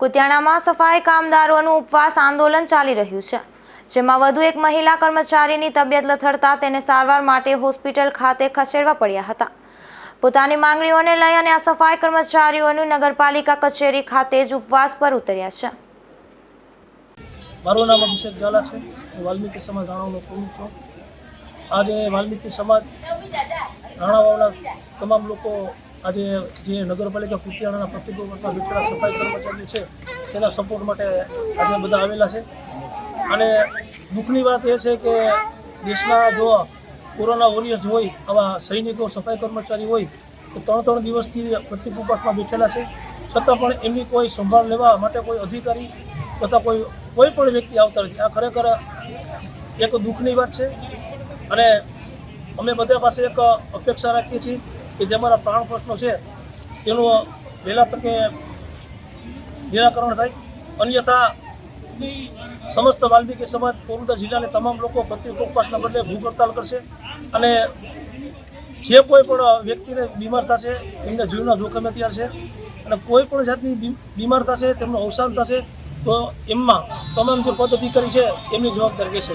કુતિયાણામાં સફાઈ કામદારોનું ઉપવાસ આંદોલન ચાલી રહ્યું છે. જેમાં વધુ એક મહિલા કર્મચારીની તબિયત લથડતા તેને સારવાર માટે હોસ્પિટલ ખાતે ખસેડવા પડ્યા હતા. પોતાની માંગણીઓને લઈ અને આ સફાઈ કર્મચારીઓનું નગરપાલિકા કચેરી ખાતે જ ઉપવાસ પર ઉતર્યા છે. મારું નામ અભિષેક ઝાલા છે. હું વાલ્મીકી સમાજ રાણાવાનો પ્રમુખ છું. આજે વાલ્મીકી સમાજ રાણાવાવના તમામ લોકો આજે જે નગરપાલિકા કુતિયાણાના કરતા વિતરા સફાઈ કર્મચારી છે, તેના સપોર્ટ માટે આજે બધા આવેલા છે. અને દુઃખની વાત એ છે કે દેશના જો કોરોના વોરિયર્સ હોય, આવા સૈનિકો, સફાઈ કર્મચારી હોય, તો ત્રણ ત્રણ દિવસથી પ્રતિક ઉપવાસમાં બેઠેલા છે. છતાં પણ એમની કોઈ સંભાળ લેવા માટે કોઈ અધિકારી તથા કોઈ કોઈ પણ વ્યક્તિ આવતા નથી. આ ખરેખર એક દુઃખની વાત છે. અને અમે બધા પાસે એક અપેક્ષા રાખીએ છીએ કે જે અમારા પ્રાણ પ્રશ્નો છે, તેનું વહેલા તકે નિરાકરણ થાય. અન્યથા સમસ્ત વાલ્મીકી સમાજ, પોરબંદર જિલ્લાના તમામ લોકો પ્રત્યેક ઉપવાસના બદલે ભૂખ હડતાલ કરશે અને જે કોઈ પણ વ્યક્તિને બીમાર થશે, એમને જીવના જોખમે તૈયાર છે. અને કોઈ પણ જાતની બીમાર થશે, તેમનું અવસાન થશે, તો એમાં તમામ જે પદ અધિકારી છે, એમની જવાબદારી રહેશે.